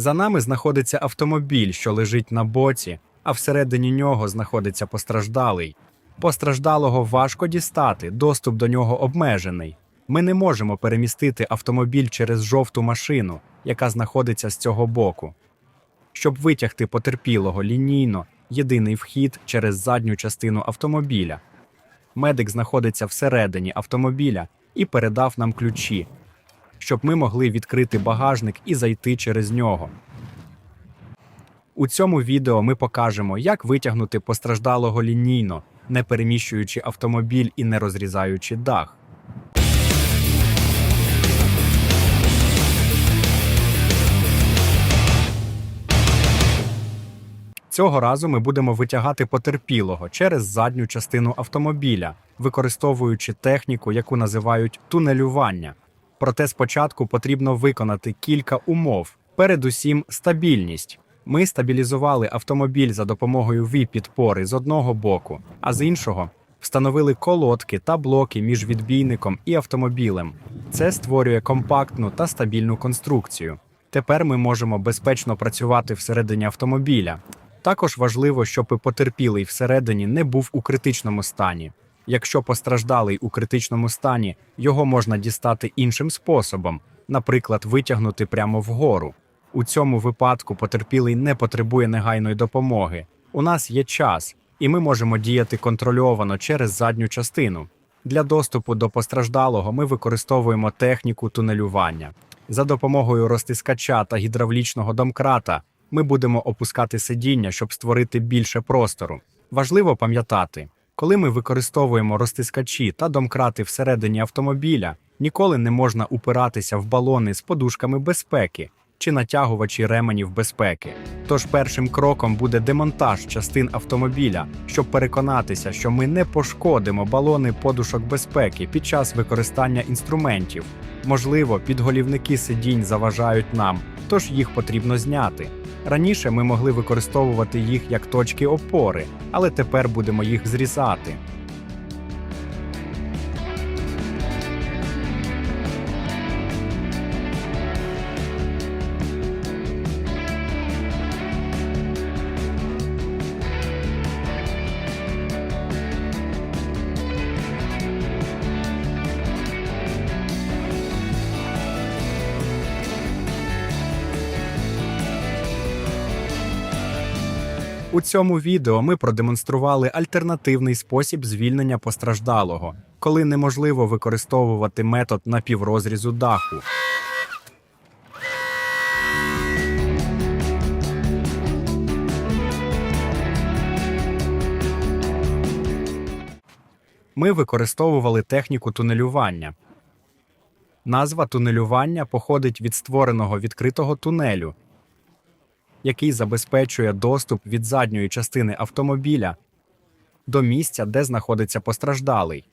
За нами знаходиться автомобіль, що лежить на боці, а всередині нього знаходиться постраждалий. Постраждалого важко дістати, доступ до нього обмежений. Ми не можемо перемістити автомобіль через жовту машину, яка знаходиться з цього боку. Щоб витягти потерпілого лінійно, єдиний вхід через задню частину автомобіля. Медик знаходиться всередині автомобіля і передав нам ключі, щоб ми могли відкрити багажник і зайти через нього. У цьому відео ми покажемо, як витягнути постраждалого лінійно, не переміщуючи автомобіль і не розрізаючи дах. Цього разу ми будемо витягати потерпілого через задню частину автомобіля, використовуючи техніку, яку називають тунелювання. Проте спочатку потрібно виконати кілька умов. Передусім, стабільність. Ми стабілізували автомобіль за допомогою віп-підпори з одного боку, а з іншого встановили колодки та блоки між відбійником і автомобілем. Це створює компактну та стабільну конструкцію. Тепер ми можемо безпечно працювати всередині автомобіля. Також важливо, щоб потерпілий всередині не був у критичному стані. Якщо постраждалий у критичному стані, його можна дістати іншим способом, наприклад, витягнути прямо вгору. У цьому випадку потерпілий не потребує негайної допомоги. У нас є час, і ми можемо діяти контрольовано через задню частину. Для доступу до постраждалого ми використовуємо техніку тунелювання. За допомогою розтискача та гідравлічного домкрата ми будемо опускати сидіння, щоб створити більше простору. Важливо пам'ятати, коли ми використовуємо розтискачі та домкрати всередині автомобіля, ніколи не можна упиратися в балони з подушками безпеки чи натягувачі ременів безпеки. Тож першим кроком буде демонтаж частин автомобіля, щоб переконатися, що ми не пошкодимо балони подушок безпеки під час використання інструментів. Можливо, підголівники сидінь заважають нам, тож їх потрібно зняти. Раніше ми могли використовувати їх як точки опори, але тепер будемо їх зрізати. У цьому відео ми продемонстрували альтернативний спосіб звільнення постраждалого, коли неможливо використовувати метод напіврозрізу даху. Ми використовували техніку тунелювання. Назва тунелювання походить від створеного відкритого тунелю, який забезпечує доступ від задньої частини автомобіля до місця, де знаходиться постраждалий.